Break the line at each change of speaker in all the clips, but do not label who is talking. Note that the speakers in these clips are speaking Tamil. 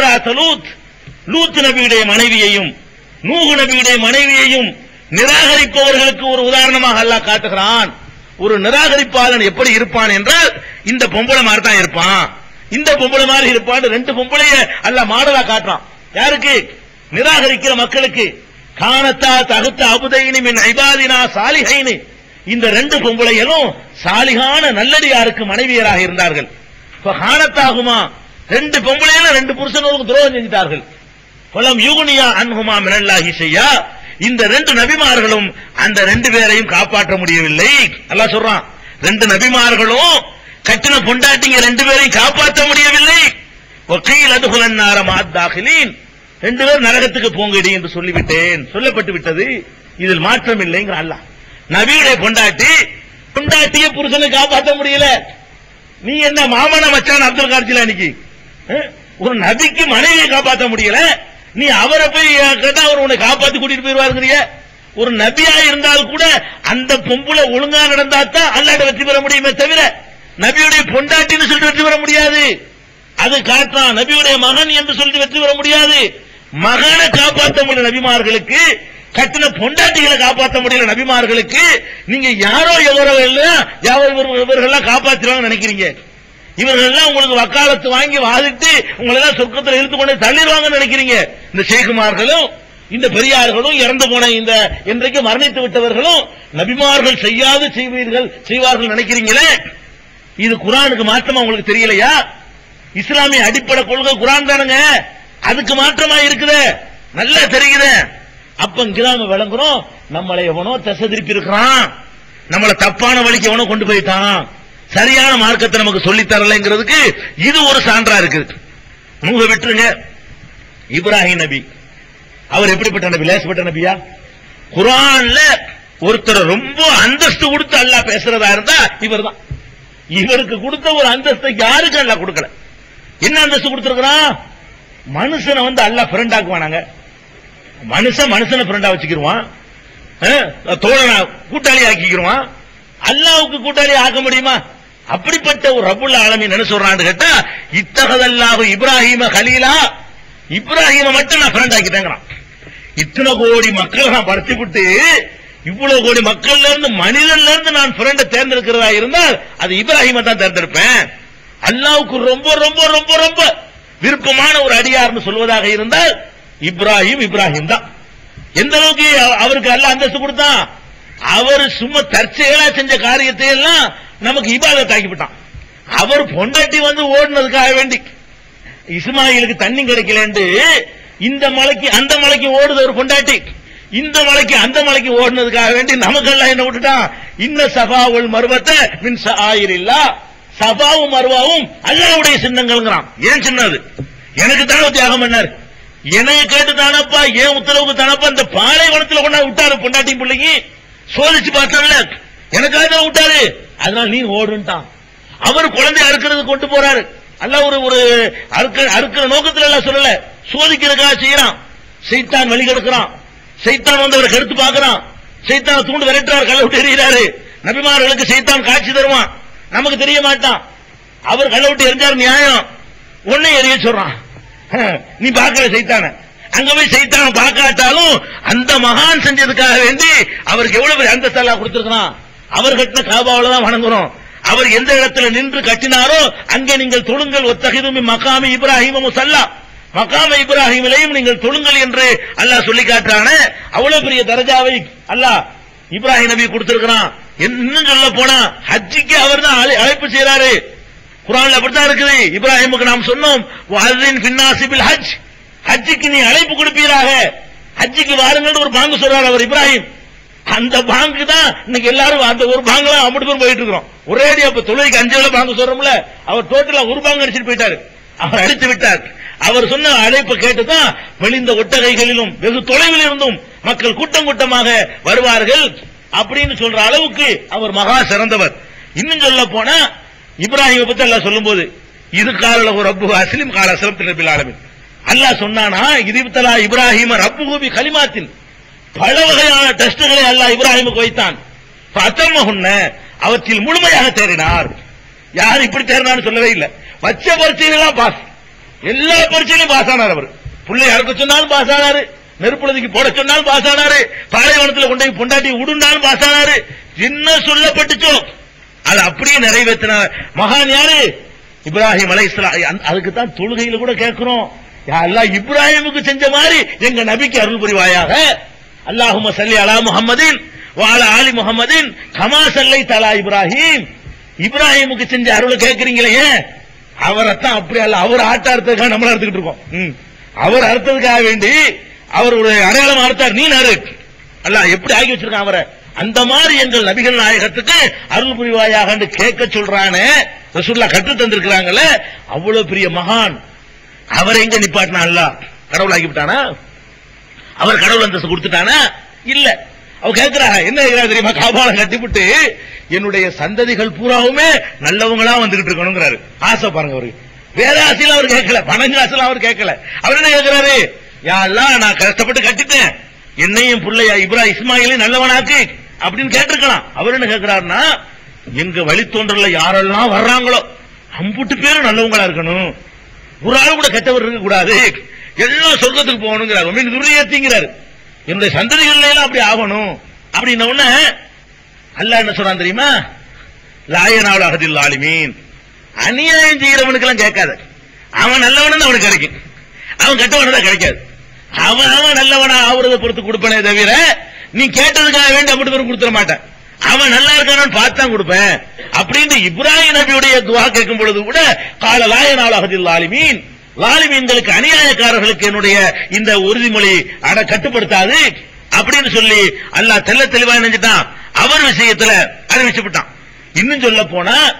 வம்ராத் லூத். லூத் நபியுடைய மனைவியையும் நூகு நபியுடைய மனைவியையும் நிராகரிப்பவர்களுக்கு ஒரு உதாரணமாக அல்லாஹ் காட்டுகிறான். ஒரு நிராகரிப்பாளன் எப்படி இருப்பான் என்றால் இந்த பொம்பளை மாதிரி தான் இருப்பான். இந்த பொம்பளை மாதிரி இருப்பான் ரெண்டு பொம்பளைய அல்ல மாடலா காட்டுறான். யாருக்கு? நிராகரிக்கிற மக்களுக்கு. காணத்தா தகுத்த அபுதைனி மின் ஐபாதினா சாலிகைனி இந்த ரெண்டு பொம்பளைகளும் சாலிகான நல்லடியாருக்கு மனைவியராக இருந்தார்கள். இப்ப காணத்தாகுமா? ரெண்டு பொம்பளையில ரெண்டு புருஷனோருக்கு துரோகம் செஞ்சிட்டார்கள். பலம் யூகுனியா அன்ஹுமா மினல்லாஹி செய்யா இந்த ரெண்டு நபிமார்களும் அந்த ரெண்டு பேரையும் காப்பாற்ற முடியவில்லை. நல்லா சொல்றான் ரெண்டு நபிமார்களும் கட்டின பொண்டாட்டிங்க ரெண்டு பேரையும் காப்பாற்ற முடியவில்லை. ஒக்கையில் அதுகுலன் தாகிலீன். ரெண்டு பேரும் நரகத்துக்கு போங்கடி என்று சொல்லிவிட்டேன். சொல்லப்பட்டு விட்டது. இதில் மாற்றம் இல்லைங்கிற அல்ல நபியுடைய பொண்டாட்டி பொண்டாட்டிய புருஷனை காப்பாற்ற முடியல. நீ என்ன மாமன மச்சான் அப்துல் கார்ஜிலானிக்கு அன்னைக்கு ஒரு நபிக்கு மனைவியை காப்பாற்ற முடியல. நீ அவரை போய் கேட்டா அவர் உன்னை காப்பாத்தி கூட்டிட்டு போயிருவாருங்கிறிய. ஒரு நபியா இருந்தால் கூட அந்த பொம்புல ஒழுங்கா நடந்தா தான் அல்லாட வெற்றி பெற முடியுமே தவிர நபியுடைய பொண்டாட்டின்னு சொல்லிட்டு வெற்றி பெற முடியாது. அது காட்டான் நபியுடைய மகன் என்று சொல்லிட்டு வெற்றி பெற முடியாது. மகனை காப்பாற்ற முடியல நபிமார்களுக்கு. கட்டின பொண்டாட்டிகளை காப்பாற்ற முடியல நபிமார்களுக்கு. நீங்க யாரோ எவரோ இல்ல யாரோ இவர்கள்லாம் காப்பாற்றுவாங்க நினைக்கிறீங்க. இவர்கள்லாம் உங்களுக்கு வக்காலத்து வாங்கி வாதிட்டு உங்களை எல்லாம் சொர்க்கத்தில் இருந்து கொண்டு தள்ளிடுவாங்கன்னு நினைக்கிறீங்க. இந்த ஷேகுமார்களும் இந்த பெரியார்களும் இறந்து போன இந்த இன்றைக்கு மரணித்து விட்டவர்களும் நபிமார்கள் செய்யாது செய்வீர்கள் செய்வார்கள் நினைக்கிறீங்களே? இது குரானுக்கு மாற்றமா உங்களுக்கு தெரியலையா? இஸ்லாமிய அடிப்படை கொள்கை குரான் தானுங்க. அதுக்கு மாற்றமா இருக்குது. நல்லா தெரியுது. அப்ப கிராம விளங்குறோம். நம்மளை எவனோ திசை திருப்பி இருக்கிறான். நம்மளை தப்பான வழிக்கு எவனோ கொண்டு போயிட்டான். சரியான மார்க்கத்தை நமக்கு சொல்லி தரலைங்கிறதுக்கு இது ஒரு சான்றா இருக்குது. நூக விட்டுருங்க. இப்ராஹிம் நபி. அவர் எப்படிப்பட்ட நபி? லேசப்பட்ட நபியா? குரான்ல ஒருத்தர் ரொம்ப அந்தஸ்து கொடுத்து அல்லாஹ் பேசுறதா இருந்தா இவர்தான். இவருக்கு கொடுத்த ஒரு அந்தஸ்தை யாருக்கு அல்லா கொடுக்கல? என்ன அந்தஸ்து கொடுத்திருக்கிறான் மனுஷனை வந்து அல்லாஹ் ஃப்ரெண்ட் ஆக்குவானாங்க. மனுஷன் மனுஷனை ஃப்ரெண்டா வச்சுக்கிருவான். தோழனை தோழனா கூட்டாளி ஆக்கிக்கிடுவான் அல்லாவுக்கு கூட்டாளி ஆக்க முடியுமா? அப்படிப்பட்ட ஒரு ரபுல் ஆலமி என்ன சொல்றான்னு கேட்டா இத்தகதல்லாஹு இப்ராஹிம கலீலா இப்ராஹிம மட்டும் நான் ஃப்ரெண்ட் ஆக்கிட்டேங்கிறான். இத்தனை கோடி மக்களை நான் படுத்தி விட்டு இவ்வளவு கோடி மக்கள்ல இருந்து மனிதன்ல இருந்து நான் ஃப்ரெண்ட தேர்ந்தெடுக்கிறதா இருந்தால் அது இப்ராஹிம தான் தேர்ந்தெடுப்பேன். அல்லாவுக்கு ரொம்ப ரொம்ப ரொம்ப ரொம்ப விருப்பமான ஒரு அடியார்னு சொல்வதாக இருந்தால் இப்ராஹிம் இப்ராஹிம் தான். எந்த அளவுக்கு அவருக்கு அல்ல அந்தஸ்து கொடுத்தான்? அவர் சும்மா தற்செயலா செஞ்ச காரியத்தை எல்லாம் நமக்கு இபாதத் தாக்கிவிட்டான் அவர் பொண்டாட்டி வந்து ஓடுனதுக்காக வேண்டி. இஸ்மாயிலுக்கு தண்ணி கிடைக்கலன்னு இந்த மலைக்கு அந்த மலைக்கு ஓடுது ஒரு பொண்டாட்டி. இந்த மலைக்கு அந்த மலைக்கு ஓடுனதுக்காக வேண்டி நமக்கெல்லாம் என்ன விட்டுட்டான்? இன்ன சபாவுள் மருவத்தை மின் ஆயிரில்லா சபாவும் மருவாவும் அல்லாவுடைய சின்னங்கள்ங்கிறான். ஏன் சின்னது? எனக்கு தானே தியாகம் பண்ணார். எனக்கு கேட்டு தானப்பா ஏன் உத்தரவுக்கு தானப்பா இந்த பாலைவனத்தில் கொண்டா விட்டாரு பொண்டாட்டி பிள்ளைங்க சோதிச்சு பார்த்தாங்கல்ல எனக்காக தான் விட்டாரு? அதனால நீ ஓடுன்ட்டான் அவர் குழந்தை அறுக்கிறது கொண்டு போறாரு. அல்ல ஒரு ஒரு அறுக்க அறுக்கிற நோக்கத்தில் எல்லாம் சொல்லல. சோதிக்கிறதுக்காக செய்யறான். செய்தான் வழி கெடுக்கிறான். செய்தான் வந்து அவரை எடுத்து பார்க்கறான். செய்தான் தூண்டு விரட்டுறாரு கள்ள விட்டு எறிகிறாரு. நபிமார்களுக்கு செய்தான் காட்சி தருவான். நமக்கு தெரிய மாட்டான். அவர் கள்ள விட்டு எரிஞ்சாரு நியாயம். உன்னை எரிய சொல்றான். நீ பார்க்கல செய்தான அங்க போய் சைத்தான பார்க்காட்டாலும் அந்த மகான் செஞ்சதுக்காக வேண்டி அவருக்கு எவ்வளவு பெரிய அந்தஸ்தெல்லாம் கொடுத்திருக்கிறான். அவர் கட்டின காபாவில தான் வணங்குறோம். அவர் எந்த இடத்துல நின்று கட்டினாரோ அங்கே நீங்கள் தொழுங்கள். ஒத்தகிதுமி மகாமி இப்ராஹிம் முசல்லா மகாம இப்ராஹிமிலையும் நீங்கள் தொழுங்கள் என்று அல்லாஹ் சொல்லி காட்டுறானே. அவ்வளவு பெரிய தரஜாவை அல்லாஹ் இப்ராஹிம் நபி கொடுத்திருக்கிறான். இன்னும் சொல்ல போனா ஹஜ்ஜிக்கு அவர் தான் அழைப்பு செய்யறாரு குரான் அப்படித்தான் இருக்குது. இப்ராஹிமுக்கு நாம் சொன்னோம் வஅذின் ஹஜ். ஹஜ்ஜிக்கு நீ அழைப்பு கொடுப்பீராக. ஹஜ்ஜிக்கு வாருங்கள் ஒரு பாங்கு சொல்றார் அவர் இப்ராஹிம். அந்த பாங்கு தான் இன்னைக்கு எல்லாரும் அந்த ஒரு பாங்கெல்லாம் தான் அப்படி பேர் போயிட்டு இருக்கிறோம். ஒரேடி அப்ப தொழுகைக்கு அஞ்சு வேலை பாங்கு சொல்றோம்ல அவர் டோட்டலா ஒரு பாங்கு அடிச்சிட்டு போயிட்டாரு. அவர் அடித்து விட்டார். அவர் சொன்ன அழைப்பு கேட்டுதான் வெளிந்த ஒட்டகைகளிலும் வெகு தொலைவில் இருந்தும் மக்கள் கூட்டம் கூட்டமாக வருவார்கள் அப்படின்னு சொல்ற அளவுக்கு அவர் மகா சிறந்தவர். இன்னும் சொல்ல போனா இப்ராஹிமை பத்தி அல்லாஹ் சொல்லும்போது இது கால ஒரு ரப்பு அஸ்லிம் கால அஸ்லம் ரபில் ஆலமின். அல்லாஹ் சொன்னானா இதுபத்தலா இப்ராஹிம ரப்பு கலிமாத்தின் பல வகையான டெஸ்டுகளை அல்லாஹ் இப்ராஹிமுக்கு வைத்தான். அவற்றில் முழுமையாக தேறினார். யார் இப்படி தேறினான்னு சொல்லவே இல்லை. வச்ச பரீட்சையெல்லாம் பாஸ் எல்லா பரீட்சையிலும் பாஸ் ஆனார் அவர். பிள்ளை அறுக்க சொன்னாலும் பாஸ் ஆனாரு. நெருப்புலதுக்கு போட சொன்னாலும் பாஸ் ஆனாரு. பாலைவனத்துல கொண்டு போய் பொண்டாட்டி உடுண்டாலும் பாஸ் ஆனாரு. என்ன சொல்லப்பட்டுச்சோ அது அப்படியே நிறைவேற்றினார். மகான் யாரு? இப்ராஹிம் அலை அதுக்கு தான் தொழுகையில கூட கேட்கிறோம். எல்லாம் இப்ராஹிமுக்கு செஞ்ச மாதிரி எங்க நபிக்கு அருள் புரிவாயாக? அல்லாஹும சல்லி அலா முஹம்மதின் வாழ ஆலி முஹம்மதின் கமா சல்லை தலா இப்ராஹிம். இப்ராஹிமுக்கு செஞ்ச அருள் கேட்கறீங்களே அவரைத்தான் அப்படி அல்ல அவர் ஆட்ட அறுத்ததுக்காக நம்மள அறுத்துக்கிட்டு இருக்கோம். அவர் அறுத்ததுக்காக வேண்டி அவர் ஒரு அடையாளம் அறுத்தார் நீ நறு அல்ல எப்படி ஆகி வச்சிருக்கான் அவரை? அந்த மாதிரி எங்கள் நபிகள் நாயகத்துக்கு அருள் புரிவாயாக கேட்க சொல்றானே. ரசூல்லா கற்று தந்திருக்கிறாங்களே. அவ்வளவு பெரிய மகான். அவரை எங்க நிப்பாட்டினா அல்ல கடவுள் ஆகிவிட்டானா அவர் கடவுள் அந்தஸ்து கொடுத்துட்டானா? இல்ல. அவ கேட்கிறாங்க என்ன கேட்கிறா தெரியுமா? காபாலம் கட்டிவிட்டு என்னுடைய சந்ததிகள் பூராவுமே நல்லவங்களா வந்துகிட்டு இருக்கணுங்கிறாரு. ஆசை பாருங்க அவரு வேற ஆசையில அவர் கேட்கல பணங்க ஆசையில அவர் கேட்கல அவர் என்ன கேட்கிறாரு யாரெல்லாம் நான் கஷ்டப்பட்டு கட்டிட்டேன். என்னையும் பிள்ளையா இப்ரா இஸ்மாயிலையும் நல்லவனாக்கு அப்படின்னு கேட்டிருக்கலாம். அவர் என்ன கேட்கிறாருன்னா எங்க வழித்தோன்றல யாரெல்லாம் வர்றாங்களோ அம்புட்டு பேரும் நல்லவங்களா இருக்கணும். ஒரு ஆள் கூட கெட்டவர் இருக்க கூடாது எல்லாம் சொர்க்கத்துக்கு போகணுங்கிறார். மீன் துரியத்திங்கிறார் என்னுடைய சந்ததிகள் எல்லாம் அப்படி ஆகணும். அப்படின்ன உடனே அல்ல என்ன சொல்றான் தெரியுமா? லாயனாவில் அகதில் ஆலிமீன் அநியாயம் செய்யறவனுக்கு எல்லாம் கேட்காத. அவன் நல்லவனு அவனுக்கு கிடைக்கும். அவன் கெட்டவனு தான் கிடைக்காது. அவன் அவன் நல்லவனா ஆகுறத பொறுத்து கொடுப்பனே தவிர நீ கேட்டதுக்காக வேண்டி அப்படி பேரும் கொடுத்துட மாட்டேன். அவன் நல்லா இருக்கானு பார்த்து தான் கொடுப்பேன். அப்படின்னு இப்ராஹிம் நபியுடைய துவா கேட்கும் பொழுது கூட கால லாயனாவில் அகதில் ஆலிமீன் லாலிமீன்களுக்கு அநியாயக்காரர்களுக்கு என்னுடைய இந்த உறுதிமொழி அட கட்டுப்படுத்தாது அப்படின்னு சொல்லி அல்லாஹ் தெல்ல தெளிவா நினைச்சிட்டான். அவர் விஷயத்துல அறிவிச்சுட்டான் இன்னும் சொல்ல போனா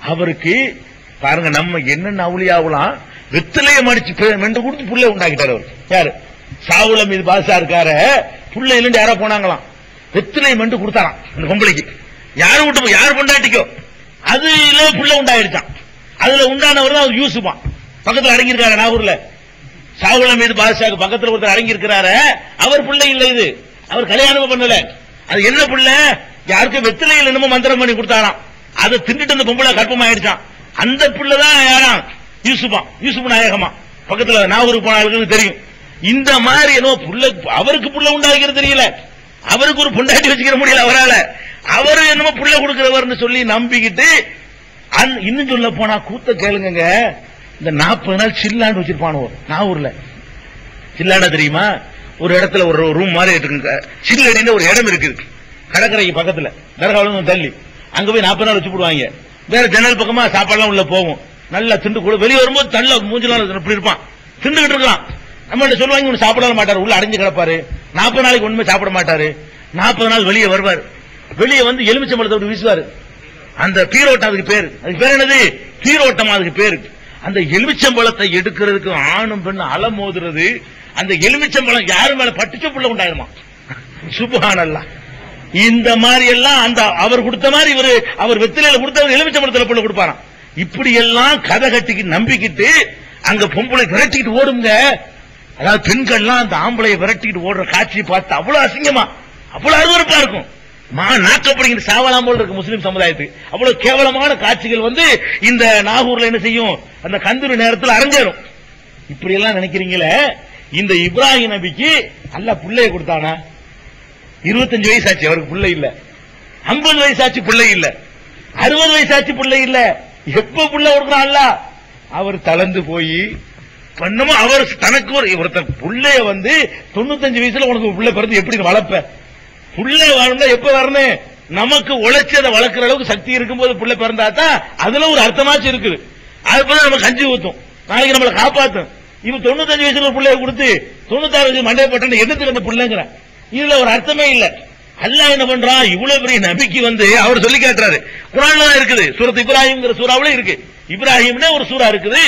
அவருக்கு பாருங்க நம்ம என்னென்ன அவுளியாவலாம் வெத்திலைய மடிச்சு பே- கொடுத்து புள்ளை உண்டாக்கிட்டார் அவர். யாரு? சாவுல மீது பாசா இருக்காரு. புள்ள இல்லைன்னு யாரோ போனாங்களாம். வெத்திலை மெண்டு கொடுத்தாராம். அந்த பொம்பளைக்கு. யாரு விட்டு போ- யார் அதுல புள்ள உண்டாயிருச்சான் அதுல உண்டானவர் தான் அவர் யூசுப்பான் பக்கத்துல அடங்கியிருக்காரு நாகூர்ல. சாகுல மீது பாதுஷாக்கு பக்கத்துல ஒருத்தர் அடங்கியிருக்கிறாரு. அவர் பிள்ளை இல்ல இது. அவர் கல்யாணம் பண்ணல. அது என்ன பிள்ளை? யாருக்கும் வெத்திலையில் என்னமோ மந்திரம் பண்ணி கொடுத்தாராம். அதை தின்னுட்டு அந்த பொம்பளை கற்பமாயிடுச்சான் அந்த பிள்ளை தான் யாராம்? யூசுஃபா யூசுப் நாயகமா பக்கத்துல நாகூருக்கு போன தெரியும். இந்த மாதிரி ஏதோ புள்ள அவருக்கு புள்ள உண்டாகிறது தெரியல. அவருக்கு ஒரு பொண்டாட்டி வச்சுக்கிற முடியல அவரால. அவரு என்னமோ புள்ள கொடுக்கிறவர்னு சொல்லி நம்பிக்கிட்டு இன்னும் சொல்ல போனா கூத்த கேளுங்க இந்த நாற்பது நாள் சில்லாண்டு வச்சிருப்பானுவோ நாகூர்ல சில்லாண்டா தெரியுமா? ஒரு இடத்துல ஒரு ரூம் மாதிரி இருக்கு சில்லடின்னு ஒரு இடம் இருக்குது கடற்கரைக்கு பக்கத்துல. தர்காவிலும் தள்ளி. அங்க போய் நாற்பது நாள் வச்சு போடுவாங்க. வேற ஜன்னல் பக்கமா சாப்பாடுலாம் உள்ள போகும். நல்லா திண்டு கூட. வெளியே வரும்போது தள்ள மூஞ்சிலாம் இப்படி இருப்பான். திண்டுகிட்டு இருக்கலாம் நம்ம சொல்லுவாங்க ஒன்று சாப்பிட மாட்டாரு. உள்ள அடைஞ்சு கிடப்பாரு. நாற்பது நாளைக்கு ஒண்ணுமே சாப்பிட மாட்டாரு. நாற்பது நாள் வெளியே வருவார். வெளியே வந்து எலுமிச்சம்பழத்தை விட்டு வீசுவாரு. அந்த பீரோட்டம் அதுக்கு பேரு. அதுக்கு பேர் என்னது? பீரோட்டம் அதுக்கு பேரு. அந்த எலுமிச்சம்பழத்தை எடுக்கிறதுக்கு ஆணும் பெண் அலம் அலமோதுறது அந்த எலுமிச்சம்பழம் யாரு மேல பட்டுச்ச புள்ள உண்டாயிருமா? சுபஹானல்லாஹ் இந்த மாதிரி எல்லாம் அந்த அவர் கொடுத்த மாதிரி இவர் அவர் வெத்திலையில கொடுத்தவர் எலுமிச்சம்பழத்துல புள்ள கொடுப்பாராம். இப்படி எல்லாம் கதை கட்டிக்கிட்டு நம்பிக்கிட்டு அங்க பொம்பளை விரட்டிக்கிட்டு ஓடுங்க. அதாவது பெண்கள்லாம் அந்த ஆம்பளையை விரட்டிக்கிட்டு ஓடுற காட்சியை பார்த்து அவ்வளவு அசிங்கமா அவ்வளவு அருவறுப்பா இருக்கும். மா சாவலாம் போல இருக்கு முஸ்லீம் சமுதாயத்துக்கு. அவ்வளவு கேவலமான காட்சிகள் வந்து இந்த நாகூர்ல என்ன செய்யும்? அந்த கந்தூரி நேரத்தில் அரங்கேறும் இப்படி எல்லாம் நினைக்கிறீங்களே? இந்த இப்ராஹிம் நபிக்கு நல்ல பிள்ளைய கொடுத்தானா? இருபத்தஞ்சு வயசு ஆச்சு அவருக்கு பிள்ளை இல்ல. ஐம்பது வயசு ஆச்சு பிள்ளை இல்ல. அறுபது வயசு ஆச்சு பிள்ளை இல்ல. எப்ப பிள்ளை கொடுக்குறான் அல்ல அவர் தளர்ந்து போய் பண்ணமோ அவர் தனக்கு ஒரு ஒருத்தர் பிள்ளைய வந்து தொண்ணூத்தஞ்சு வயசுல உனக்கு பிள்ளை பிறந்து எப்படி வளர்ப்பேன் வளர்ப்ப? புள்ளை வாழ்ந்தா எப்ப வரணும்? நமக்கு உழைச்சி அதை அளவுக்கு சக்தி இருக்கும்போது புள்ளை பிறந்தா தான் அதுல ஒரு அர்த்தமாச்சு இருக்குது. அதுபோல நம்ம கஞ்சி ஊத்தும். நாளைக்கு நம்மளை காப்பாத்தும். இவன் தொண்ணூத்தஞ்சு வயசுல ஒரு பிள்ளைய கொடுத்து தொண்ணூத்தாறு வயசு மண்டைய போட்டு எதுக்கு அந்த பிள்ளைங்கிற இதுல ஒரு அர்த்தமே இல்ல. அல்லாஹ் என்ன பண்றான்? இவ்வளவு பெரிய நபிக்கு வந்து அவர் சொல்லி காட்டுறாரு. குரான்ல இருக்குது. சூரத் இப்ராஹிம் சூறாவில இருக்கு. இப்ராஹிம்னே ஒரு சூறா இருக்குது.